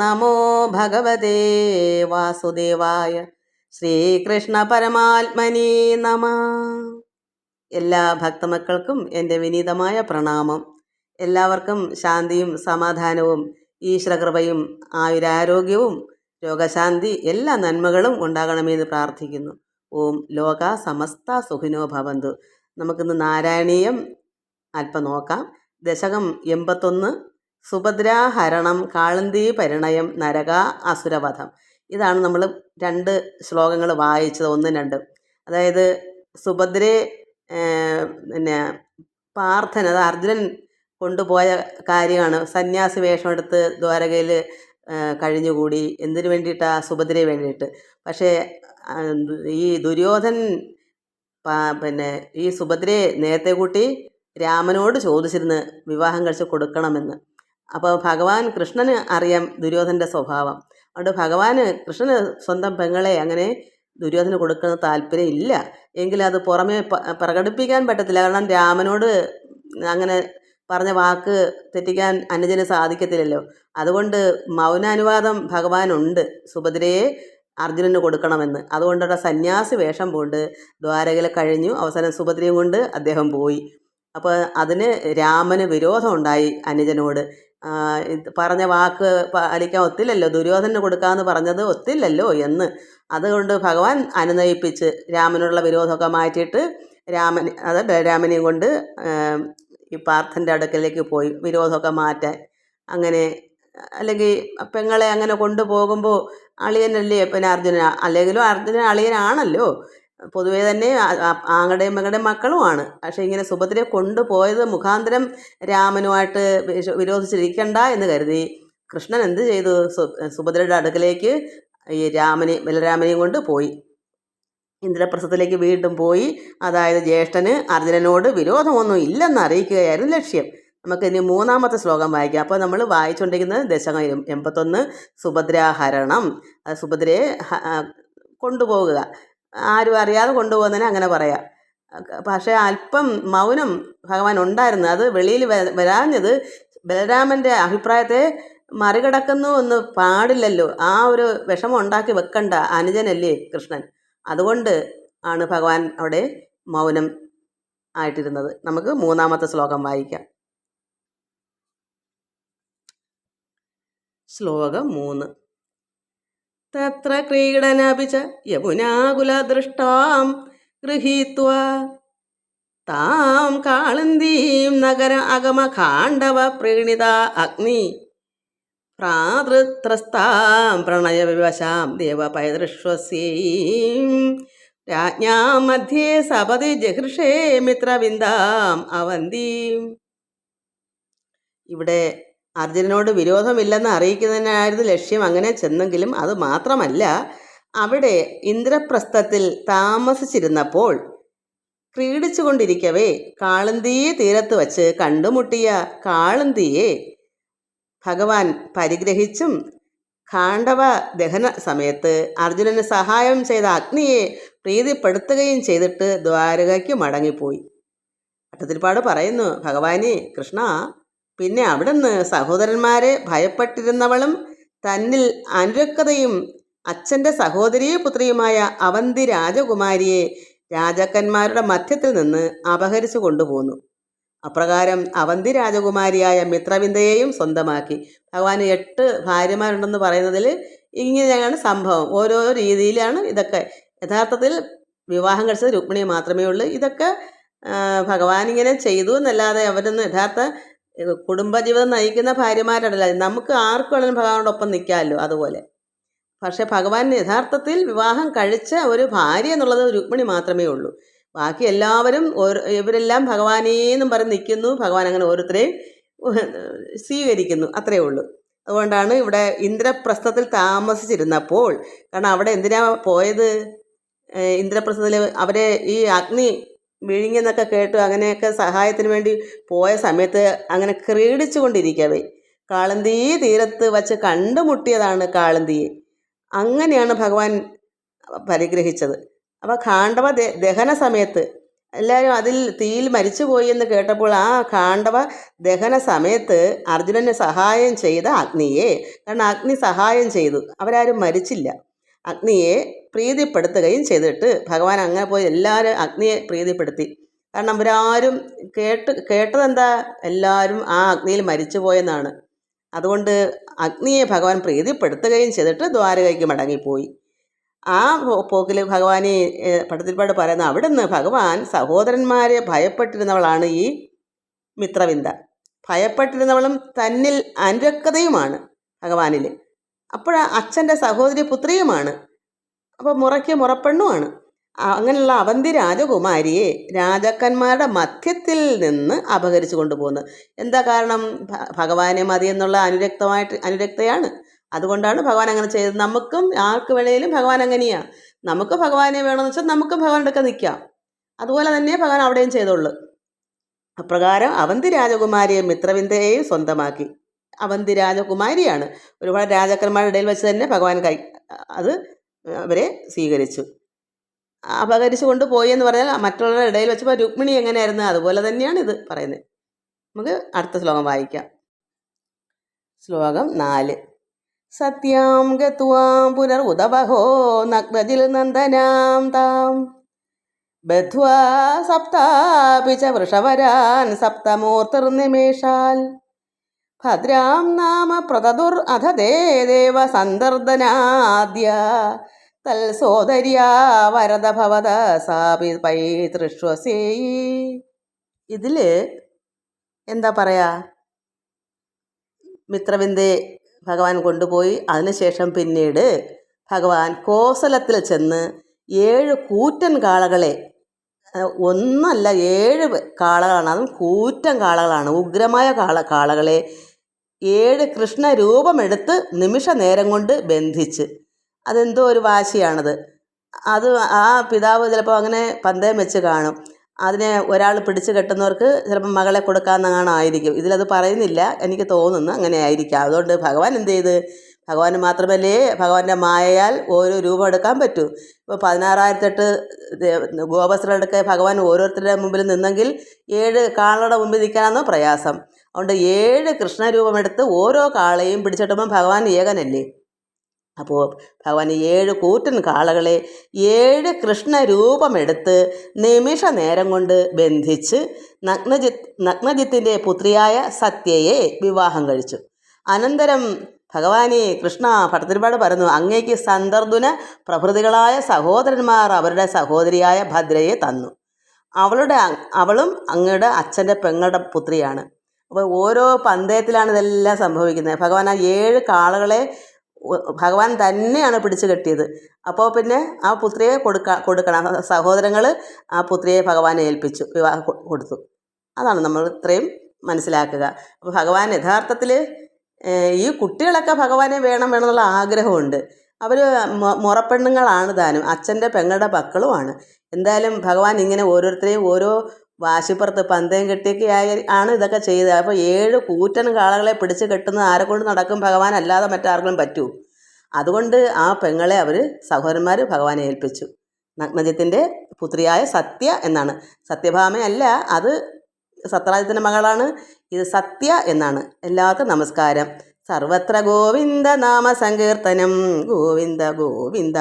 നമോ ഭഗവതേ വാസുദേവായ ശ്രീകൃഷ്ണ പരമാത്മനി നമ. എല്ലാ ഭക്തമക്കൾക്കും എന്റെ വിനീതമായ പ്രണാമം. എല്ലാവർക്കും ശാന്തിയും സമാധാനവും ഈശ്വരകൃപയും ആയുരാരോഗ്യവും രോഗശാന്തി എല്ലാ നന്മകളും ഉണ്ടാകണമെന്ന് പ്രാർത്ഥിക്കുന്നു. ഓം ലോക സമസ്ത സുഖിനോ ഭവന്തു. നമുക്കിന്ന് നാരായണീയം അല്പം നോക്കാം. ദശകം എൺപത്തൊന്ന് സുഭദ്രാഹരണം കാളന്തി പരിണയം നരക അസുരവധം. ഇതാണ് നമ്മൾ രണ്ട് ശ്ലോകങ്ങൾ വായിച്ചത് ഒന്നും രണ്ടും. അതായത് സുഭദ്രയെ പിന്നെ പാർത്ഥൻ അത് അർജുനൻ കൊണ്ടുപോയ കാര്യമാണ്. സന്യാസി വേഷമെടുത്ത് ദ്വാരകയിൽ കഴിഞ്ഞുകൂടി. എന്തിനു വേണ്ടിയിട്ടാണ് സുഭദ്രയെ വേണ്ടിയിട്ട്. പക്ഷേ ഈ ദുര്യോധൻ പിന്നെ ഈ സുഭദ്രയെ നേരത്തെ കൂട്ടി രാമനോട് ചോദിച്ചിരുന്ന് വിവാഹം കഴിച്ച് കൊടുക്കണമെന്ന്. അപ്പോൾ ഭഗവാൻ കൃഷ്ണന് അറിയാം ദുര്യോധന്റെ സ്വഭാവം. അതുകൊണ്ട് ഭഗവാന് കൃഷ്ണന് സ്വന്തം പെങ്ങളെ അങ്ങനെ ദുര്യോധന കൊടുക്കുന്ന താല്പര്യം ഇല്ല. എങ്കിലത് പുറമേ പ്രകടിപ്പിക്കാൻ പറ്റത്തില്ല. കാരണം രാമനോട് അങ്ങനെ പറഞ്ഞ വാക്ക് തെറ്റിക്കാൻ അനുജന് സാധിക്കത്തില്ലല്ലോ. അതുകൊണ്ട് മൗനാനുവാദം ഭഗവാനുണ്ട്. സുഭദ്രയെ അർജുനന് കൊടുക്കണമെന്ന്. അതുകൊണ്ടുള്ള സന്യാസി വേഷം പൂണ്ട് ദ്വാരകയിൽ കഴിഞ്ഞു. അവസാനം സുഭദ്രയും കൊണ്ട് അദ്ദേഹം പോയി. അപ്പോൾ അതിന് രാമന് വിരോധമുണ്ടായി അനുജനോട്. ആ, പറഞ്ഞ വാക്ക് പാലിക്കാൻ ഒത്തില്ലല്ലോ. ദുര്യോധന കൊടുക്കാമെന്ന് പറഞ്ഞത് ഒത്തില്ലല്ലോ എന്ന്. അതുകൊണ്ട് ഭഗവാൻ അനുനയിപ്പിച്ച് രാമനുള്ള വിരോധമൊക്കെ മാറ്റിയിട്ട് രാമൻ അത് ബലരാമനെയും കൊണ്ട് ഈ പാർത്ഥന്റെ അടുക്കലേക്ക് പോയി വിരോധമൊക്കെ മാറ്റാൻ. അങ്ങനെ അല്ലെങ്കിൽ പെങ്ങളെ അങ്ങനെ കൊണ്ടുപോകുമ്പോൾ അളിയനല്ലേ പിന്നെ അർജുന അല്ലെങ്കിലും അർജുനൻ അളിയനാണല്ലോ. പൊതുവേ തന്നെ ആങ്ങളുടെയും മകളുടെയും മക്കളുമാണ്. പക്ഷേ ഇങ്ങനെ സുഭദ്രയെ കൊണ്ടുപോയത് മുഖാന്തരം രാമനുമായിട്ട് വിരോധിച്ചിരിക്കണ്ട എന്ന് കരുതി കൃഷ്ണൻ എന്ത് ചെയ്തു? സുഭദ്രയുടെ അടുക്കലേക്ക് ഈ രാമനെ ബലരാമനെയും കൊണ്ട് പോയി. ഇന്ദ്രപ്രസ്ഥത്തിലേക്ക് വീണ്ടും പോയി. അതായത് ജ്യേഷ്ഠന് അർജുനനോട് വിരോധമൊന്നും ഇല്ലെന്ന് അറിയിക്കുകയായിരുന്നു ലക്ഷ്യം. നമുക്ക് ഇനി മൂന്നാമത്തെ ശ്ലോകം വായിക്കാം. അപ്പോൾ നമ്മൾ വായിച്ചുകൊണ്ടിരിക്കുന്നത് ദശകം എൺപത്തൊന്ന് സുഭദ്രാഹരണം. സുഭദ്രയെ കൊണ്ടുപോകുക. ആരും അറിയാതെ കൊണ്ടുപോകുന്നതിനെ അങ്ങനെ പറയാം. പക്ഷേ അല്പം മൗനം ഭഗവാൻ ഉണ്ടായിരുന്നു. അത് വെളിയിൽ വരാഞ്ഞത് ബലരാമന്റെ അഭിപ്രായത്തെ മറികടക്കുന്നു എന്ന് പാടില്ലല്ലോ. ആ ഒരു വിഷമം ഉണ്ടാക്കി വെക്കണ്ട അനുജനല്ലേ കൃഷ്ണൻ. അതുകൊണ്ട് ആണ് ഭഗവാൻ അവിടെ മൗനം ആയിട്ടിരുന്നത്. നമുക്ക് മൂന്നാമത്തെ ശ്ലോകം വായിക്കാം. ശ്ലോകം മൂന്ന്. തത്ര ക്രീഡനപിച്ച യമുനാകുലദൃഷ്ടാം ഗൃഹീത്വ. താം കാളന്തീം നഗര അഗമകാണ്ഡവ പ്രീണിത അഗ്നി. പ്രാതൃത്രസ്താം പ്രണയവിവശാം ദേവപൈതൃഷ്വസീം രാജ്ഞാം മധ്യേ സപതി ജഹൃഷേ മിത്രവിന്ദാം അവന്തീം. ഇവിടെ അർജുനനോട് വിരോധമില്ലെന്ന് അറിയിക്കുന്നതിനായിരുന്നു ലക്ഷ്യം. അങ്ങനെ ചെന്നെങ്കിലും അത് മാത്രമല്ല അവിടെ ഇന്ദ്രപ്രസ്ഥത്തിൽ താമസിച്ചിരുന്നപ്പോൾ ക്രീഡിച്ചുകൊണ്ടിരിക്കവേ കാളന്തിയെ തീരത്ത് വച്ച് കണ്ടുമുട്ടിയ കാളന്തിയെ ഭഗവാൻ പരിഗ്രഹിച്ചും കാണ്ഡവ ദഹന സമയത്ത് അർജുനന് സഹായം ചെയ്ത അഗ്നിയെ പ്രീതിപ്പെടുത്തുകയും ചെയ്തിട്ട് ദ്വാരകയ്ക്ക് മടങ്ങിപ്പോയി. അട്ടത്തിരിപ്പാട് പറയുന്നു ഭഗവാനെ കൃഷ്ണ പിന്നെ അവിടുന്ന് സഹോദരന്മാരെ ഭയപ്പെട്ടിരുന്നവളും തന്നിൽ അനുരക്തയും അച്ഛന്റെ സഹോദരിയെ പുത്രിയുമായ അവന്തി രാജകുമാരിയെ രാജാക്കന്മാരുടെ മധ്യത്തിൽ നിന്ന് അപഹരിച്ചു കൊണ്ടുപോന്നു. അപ്രകാരം അവന്തി രാജകുമാരിയായ മിത്രവിന്ദയെയും സ്വന്തമാക്കി. ഭഗവാൻ എട്ട് ഭാര്യമാരുണ്ടെന്ന് പറയുന്നതിൽ ഇങ്ങനെയാണ് സംഭവം. ഓരോ രീതിയിലാണ് ഇതൊക്കെ. യഥാർത്ഥത്തിൽ വിവാഹം കഴിച്ചത് രുക്മിണി മാത്രമേ ഉള്ളൂ. ഇതൊക്കെ ഭഗവാൻ ഇങ്ങനെ ചെയ്തു എന്നല്ലാതെ അവരൊന്നും യഥാർത്ഥ കുടുംബജീവിതം നയിക്കുന്ന ഭാര്യമാരല്ല. നമുക്ക് ആർക്കും വേണമെങ്കിലും ഭഗവാനോടൊപ്പം നിൽക്കാമല്ലോ അതുപോലെ. പക്ഷേ ഭഗവാൻ യഥാർത്ഥത്തിൽ വിവാഹം കഴിച്ച ഒരു ഭാര്യ എന്നുള്ളത് രുക്മിണി മാത്രമേ ഉള്ളൂ. ബാക്കി എല്ലാവരും ഇവരെല്ലാം ഭഗവാനേന്നും പറഞ്ഞ് നിൽക്കുന്നു. ഭഗവാൻ അങ്ങനെ ഓരോരുത്തരെയും സ്വീകരിക്കുന്നു. അത്രയേ ഉള്ളൂ. അതുകൊണ്ടാണ് ഇവിടെ ഇന്ദ്രപ്രസ്ഥത്തിൽ താമസിച്ചിരുന്നപ്പോൾ. കാരണം അവിടെ എന്തിനാ പോയത്? ഇന്ദ്രപ്രസ്ഥത്തിൽ അവരെ ഈ അഗ്നി വിഴുങ്ങിയെന്നൊക്കെ കേട്ടു. അങ്ങനെയൊക്കെ സഹായത്തിന് വേണ്ടി പോയ സമയത്ത് അങ്ങനെ ക്രീഡിച്ചു കൊണ്ടിരിക്കവേ കാളന്തി തീരത്ത് വച്ച് കണ്ടുമുട്ടിയതാണ് കാളന്തിയെ അങ്ങനെയാണ് ഭഗവാൻ പരിഗ്രഹിച്ചത്. അപ്പോൾ കാണ്ഡവ ദഹന സമയത്ത് എല്ലാവരും അതിൽ തീയിൽ മരിച്ചുപോയി എന്ന് കേട്ടപ്പോൾ ആ കാണ്ഡവ ദഹന സമയത്ത് അർജുനന് സഹായം ചെയ്ത അഗ്നിയെ. കാരണം അഗ്നി സഹായം ചെയ്തു. അവരാരും മരിച്ചില്ല. അഗ്നിയെ പ്രീതിപ്പെടുത്തുകയും ചെയ്തിട്ട് ഭഗവാൻ അങ്ങനെ പോയി എല്ലാവരും അഗ്നിയെ പ്രീതിപ്പെടുത്തി. കാരണം അവരാരും കേട്ട് കേട്ടതെന്താ? എല്ലാവരും ആ അഗ്നിയിൽ മരിച്ചു പോയെന്നാണ് അതുകൊണ്ട് അഗ്നിയെ ഭഗവാൻ പ്രീതിപ്പെടുത്തുകയും ചെയ്തിട്ട് ദ്വാരകയ്ക്ക് മടങ്ങിപ്പോയി. ആ പോക്കിൽ ഭഗവാനെ പട്ടത്തിൽപ്പാട് പറയുന്ന അവിടെ നിന്ന് ഭഗവാൻ സഹോദരന്മാരെ ഭയപ്പെട്ടിരുന്നവളാണ് ഈ മിത്രവിന്ദ. ഭയപ്പെട്ടിരുന്നവളും തന്നിൽ അനുരക്തയുമാണ് ഭഗവാനിൽ. അപ്പോൾ അച്ഛന്റെ സഹോദരി പുത്രിയുമാണ്. അപ്പോൾ മുറയ്ക്ക് മുറപ്പെണ്ണുമാണ് അങ്ങനെയുള്ള അവന്തി രാജകുമാരിയെ രാജാക്കന്മാരുടെ മധ്യത്തിൽ നിന്ന് അപഹരിച്ചു കൊണ്ടുപോകുന്നത്. എന്താ കാരണം? ഭഗവാനെ മതി എന്നുള്ള അനുരക്തമായിട്ട് അനുരക്തയാണ്. അതുകൊണ്ടാണ് ഭഗവാൻ അങ്ങനെ ചെയ്തത്. നമുക്കും ആർക്ക് വേണേലും ഭഗവാൻ അങ്ങനെയാണ് നമുക്ക് ഭഗവാനെ വേണമെന്ന് വെച്ചാൽ നമുക്കും ഭഗവാന്റെ നിൽക്കാം. അതുപോലെ തന്നെ ഭഗവാൻ അവിടെയും ചെയ്തോളൂ അപ്രകാരം അവന്തി രാജകുമാരിയെ മിത്രവിന്ദയെയും സ്വന്തമാക്കി. അവന്തി രാജകുമാരിയാണ് ഒരുപാട് രാജാക്കന്മാരുടെ ഇടയിൽ വെച്ച് തന്നെ ഭഗവാൻ കൈ അത് അവരെ സ്വീകരിച്ചു. അപകരിച്ചു കൊണ്ടുപോയി എന്ന് പറഞ്ഞാൽ മറ്റുള്ളവരുടെ ഇടയിൽ വെച്ചപ്പോൾ രുക്മിണി എങ്ങനെയായിരുന്നു? അതുപോലെ തന്നെയാണ് ഇത് പറയുന്നത്. നമുക്ക് അടുത്ത ശ്ലോകം വായിക്കാം. ശ്ലോകം നാല്. സത്യാം ഗത്വാം പുനർ ഉദവഹോ നഗ്നജിൽ നന്ദനാം താം. ബദ്ധ്വാ സപ്താപിച്ച വൃഷവരാൻ സപ്തമൂർത്തിർനിമേഷാൽ ഭദ്രാം നാമ പ്രതദുർ അധ ദേവ സന്ദർദനാദ്യ. തൽസോദര്യാ വരദ ഭവത സാപി പൈതൃഷ്വസേ ഇതിൽ എന്താ പറയാ? മിത്രവിന്ദെ ഭഗവാൻ കൊണ്ടുപോയി. അതിനുശേഷം പിന്നീട് ഭഗവാൻ കോസലത്തിൽ ചെന്ന് ഏഴ് കൂറ്റൻ കാളകളെ ഒന്നല്ല ഏഴ് പെ- കാളകളാണ് അതും കൂറ്റൻ കാളകളാണ് ഉഗ്രമായ കാള കാളകളെ ഏഴ് കൃഷ്ണ രൂപമെടുത്ത് നിമിഷ നേരം കൊണ്ട് ബന്ധിച്ച്. അതെന്തോ ഒരു വാശിയാണത്. അത് ആ പിതാവ് ചിലപ്പോൾ അങ്ങനെ പന്തയം വെച്ച് കാണും. അതിനെ ഒരാൾ പിടിച്ച് കെട്ടുന്നവർക്ക് ചിലപ്പോൾ മകളെ കൊടുക്കാമെന്നാണായിരിക്കും ഇതിലത് പറയുന്നില്ല. എനിക്ക് തോന്നുന്നു അങ്ങനെ ആയിരിക്കാം. അതുകൊണ്ട് ഭഗവാൻ എന്ത് ചെയ്ത്? ഭഗവാന് മാത്രമല്ലേ ഭഗവാന്റെ മായയാൽ ഓരോ രൂപം എടുക്കാൻ പറ്റൂ. ഇപ്പോൾ പതിനാറായിരത്തെട്ട് ഗോപസ്ത്രടുക്കെ ഭഗവാൻ ഓരോരുത്തരുടെ മുമ്പിൽ നിന്നെങ്കിൽ ഏഴ് കാളയുടെ മുമ്പിൽ നിൽക്കാനാണോ പ്രയാസം? അതുകൊണ്ട് ഏഴ് കൃഷ്ണരൂപമെടുത്ത് ഓരോ കാളയും പിടിച്ചിട്ടുമ്പം ഭഗവാൻ ഏകനല്ലേ? അപ്പോൾ ഭഗവാൻ ഏഴ് കൂറ്റൻ കാളകളെ ഏഴ് കൃഷ്ണരൂപമെടുത്ത് നിമിഷ നേരം കൊണ്ട് ബന്ധിച്ച് നഗ്നജിത്ത് നഗ്നജിത്തിന്റെ പുത്രിയായ സത്യയെ വിവാഹം കഴിച്ചു. അനന്തരം ഭഗവാനെ കൃഷ്ണ ഭട്ടതിരിപ്പാട് പറഞ്ഞു അങ്ങേക്ക് സന്ദർദുന പ്രഭൃതികളായ സഹോദരന്മാർ അവരുടെ സഹോദരിയായ ഭദ്രയെ തന്നു. അവളുടെ അവളും അങ്ങയുടെ അച്ഛന്റെ പെങ്ങളുടെ പുത്രിയാണ്. അപ്പോൾ ഓരോ പന്തയത്തിലാണ് ഇതെല്ലാം സംഭവിക്കുന്നത്. ഭഗവാൻ ആ ഏഴ് കാളകളെ ഭഗവാൻ തന്നെയാണ് പിടിച്ചു കെട്ടിയത്. അപ്പോൾ പിന്നെ ആ പുത്രിയെ കൊടുക്ക കൊടുക്കണം. സഹോദരങ്ങൾ ആ പുത്രിയെ ഭഗവാനെ ഏൽപ്പിച്ചു വിവാഹം കൊടുത്തു. അതാണ് നമ്മൾ ഇത്രയും മനസ്സിലാക്കുക. അപ്പോൾ ഭഗവാൻ യഥാർത്ഥത്തിൽ ഈ കുട്ടികളൊക്കെ ഭഗവാനെ വേണം വേണമെന്നുള്ള ആഗ്രഹമുണ്ട്. അവർ മുറപ്പെണ്ണുങ്ങളാണ് താനും. അച്ഛന്റെ പെങ്ങളുടെ മക്കളുമാണ്. എന്തായാലും ഭഗവാൻ ഇങ്ങനെ ഓരോരുത്തരെയും ഓരോ വാശിപ്പുറത്ത് പന്തയം കെട്ടിയൊക്കെ ആയി ആണ് ഇതൊക്കെ ചെയ്തത്. അപ്പോൾ ഏഴ് കൂറ്റൻ കാളകളെ പിടിച്ച് കെട്ടുന്നത് ആരെ കൊണ്ട് നടക്കും? ഭഗവാൻ അല്ലാതെ മറ്റാർക്കും പറ്റൂ. അതുകൊണ്ട് ആ പെങ്ങളെ അവർ സഹോദരന്മാർ ഭഗവാനെ ഏൽപ്പിച്ചു. നഗ്നജിത്തിന്റെ പുത്രിയായ സത്യ എന്നാണ്. സത്യഭാമയല്ല അത് സത്രാജിത്തിന്റെ മകളാണ്. ഇത് സത്യ എന്നാണ്. എല്ലാവർക്കും നമസ്കാരം. സർവത്ര ഗോവിന്ദ നാമ സങ്കീർത്തനം. ഗോവിന്ദ ഗോവിന്ദ.